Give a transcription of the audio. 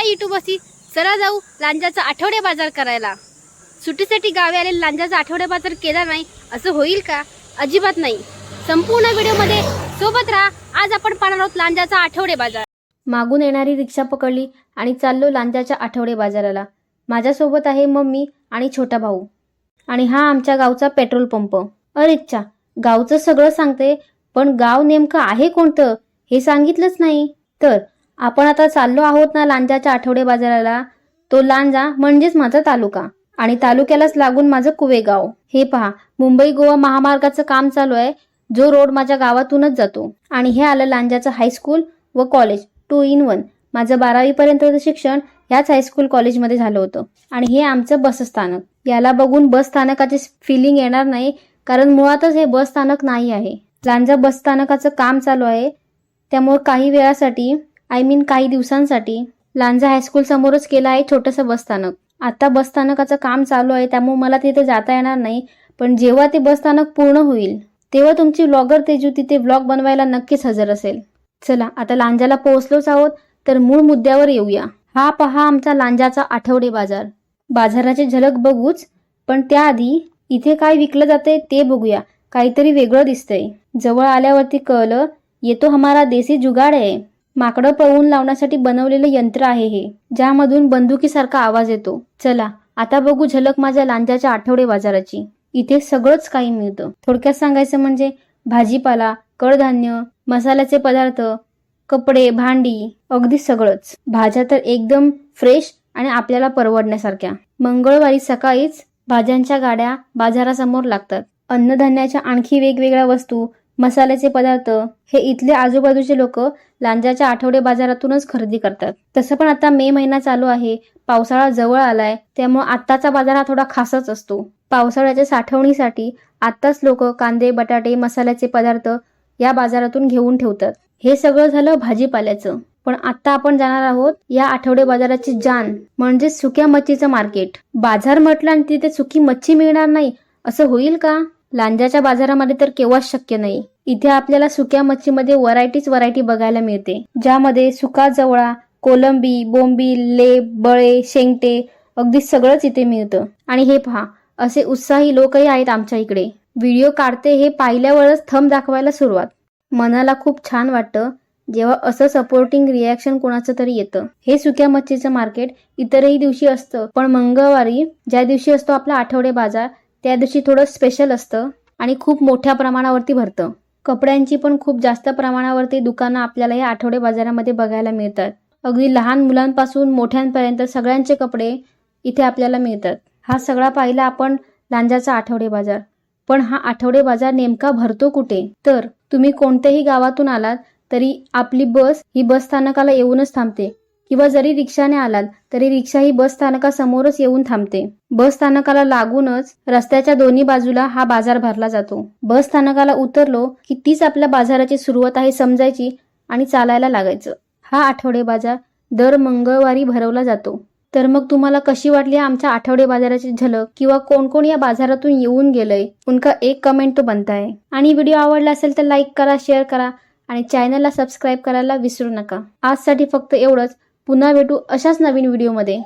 हाय युट्यूबवासी चला जाऊ लांजाचा आठवडे बाजार करायला. सुट्टीसाठी गावी आलेले लांजाचा आठवडे बाजार केला नाही असं होईल का? अजिबात नाही. संपूर्ण व्हिडिओमध्ये सोबत राहा. आज आपण पाहणार आहोत लांजाचा आठवडे बाजार. मागून येणारी रिक्षा पकडली आणि चाललो लांजाच्या आठवडे बाजाराला. माझ्यासोबत आहे मम्मी आणि छोटा भाऊ. आणि हा आमच्या गावचा पेट्रोल पंप. अरेच्छा गावचं सगळं सांगते पण गाव नेमकं आहे कोणतं हे सांगितलंच नाही. तर आपण आता चाललो आहोत ना लांजाच्या आठवडे बाजाराला. तो लांजा म्हणजेच माझा तालुका आणि तालुक्यालाच लागून माझं कुवेगाव. हे पहा मुंबई गोवा महामार्गाचं काम चालू आहे. जो रोड माझ्या गावातूनच जातो आणि हे आलं लांजाचं हायस्कूल व कॉलेज टू इन वन माझं बारावीपर्यंतचं शिक्षण ह्याच हायस्कूल कॉलेजमध्ये झालं होतं. आणि हे आमचं बसस्थानक याला बघून बस स्थानकाचे फिलिंग येणार नाही कारण मुळातच हे बस स्थानक नाही आहे. लांजा बस स्थानकाचं काम चालू आहे. त्यामुळे काही वेळासाठी आय मीन काही दिवसांसाठी लांजा हायस्कूल समोरच केलं आहे छोटंसं बसस्थानक आता बसस्थानकाचं काम चालू आहे त्यामुळे मला तिथे जाता येणार नाही. पण जेव्हा ते बसस्थानक पूर्ण होईल तेव्हा तुमची व्लॉगर तेजू तिथे व्लॉग बनवायला नक्कीच हजर असेल. चला आता लांजाला पोहोचलोच आहोत तर मूळ मुद्द्यावर येऊया. हा पहा आमचा लांजाचा आठवडे बाजार. बाजाराची झलक बघूच पण त्याआधी इथे काय विकलं जातंय ते बघूया. काहीतरी वेगळं दिसतंय. जवळ आल्यावरती कळलं येतो हमारा देसी जुगाड आहे. माकडं पळवून लावण्यासाठी बनवलेलं यंत्र आहे हे ज्यामधून बंदुकीसारखा आवाज येतो. चला आता बघू झलक माझ्या लांजाच्या आठवडे बाजाराची. इथे सगळंच काही मिळतं. थोडक्यात सांगायचं म्हणजे भाजीपाला कडधान्य मसाल्याचे पदार्थ कपडे भांडी अगदी सगळंच. भाज्या तर एकदम फ्रेश आणि आपल्याला परवडण्यासारख्या. मंगळवारी सकाळीच भाज्यांच्या गाड्या बाजारासमोर लागतात. अन्नधान्याच्या आणखी वेगवेगळ्या वस्तू मसाल्याचे पदार्थ हे इथले आजूबाजूचे लोक लांजाच्या आठवडे बाजारातूनच खरेदी करतात. तसं पण आता मे महिना चालू आहे. पावसाळा जवळ आलाय. त्यामुळे आत्ताचा बाजार हा थोडा खासच असतो. पावसाळ्याच्या साठवणीसाठी आत्ताच लोक कांदे बटाटे मसाल्याचे पदार्थ या बाजारातून घेऊन ठेवतात. हे सगळं झालं भाजीपाल्याचं. पण आता आपण जाणार आहोत या आठवडे बाजाराची जान म्हणजे सुक्या मच्छीचं मार्केट. बाजार म्हटलं आणि तिथे सुकी मच्छी मिळणार नाही असं होईल का? लांजाच्या बाजारामध्ये तर केव्हाच शक्य नाही. इथे आपल्याला सुक्या मच्छीमध्ये व्हरायटीच व्हरायटी बघायला मिळते. ज्यामध्ये सुका जवळा कोलंबी बोंबी लेप बळे शेंगटे अगदी सगळंच इथे मिळतं. आणि हे पहा असे उत्साही लोकही आहेत आमच्या इकडे. व्हिडिओ काढते हे पाहिल्यावरच थंब दाखवायला सुरुवात. मनाला खूप छान वाटतं जेव्हा असं सपोर्टिंग रिॲक्शन कोणाचं तरी येतं. हे सुक्या मच्छीचं मार्केट इतरही दिवशी असतं पण मंगळवारी ज्या दिवशी असतो आपला आठवडे बाजार त्या दिवशी थोडं स्पेशल असतं आणि खूप मोठ्या प्रमाणावरती भरतं. कपड्यांची पण खूप जास्त प्रमाणावरती दुकानं आपल्याला या आठवडे बाजारामध्ये बघायला मिळतात. अगदी लहान मुलांपासून मोठ्यांपर्यंत सगळ्यांचे कपडे इथे आपल्याला मिळतात. हा सगळा पाहिला आपण लांजाचा आठवडे बाजार. पण हा आठवडे बाजार नेमका भरतो कुठे? तर तुम्ही कोणत्याही गावातून आलात तरी आपली बस ही बस स्थानकाला येऊनच थांबते. किंवा जरी रिक्षाने आलात तरी रिक्षा ही बस स्थानकासमोरच येऊन थांबते. बस स्थानकाला लागूनच रस्त्याच्या दोन्ही बाजूला हा बाजार भरला जातो. बस स्थानकाला उतरलो की तीच आपल्या बाजाराची सुरुवात आहे समजायची आणि चालायला लागायचं. हा आठवडे बाजार दर मंगळवारी भरवला जातो. तर मग तुम्हाला कशी वाटली आमच्या आठवडे बाजाराची झलक किंवा कोण कोण या बाजारातून येऊन गेलंय? उनका एक कमेंट तो बनता है. आणि व्हिडिओ आवडला असेल तर लाईक करा शेअर करा आणि चॅनलला सबस्क्राईब करायला विसरू नका. आजसाठी फक्त एवढंच. पुन्हा भेटू अशाच नवीन व्हिडिओमध्ये.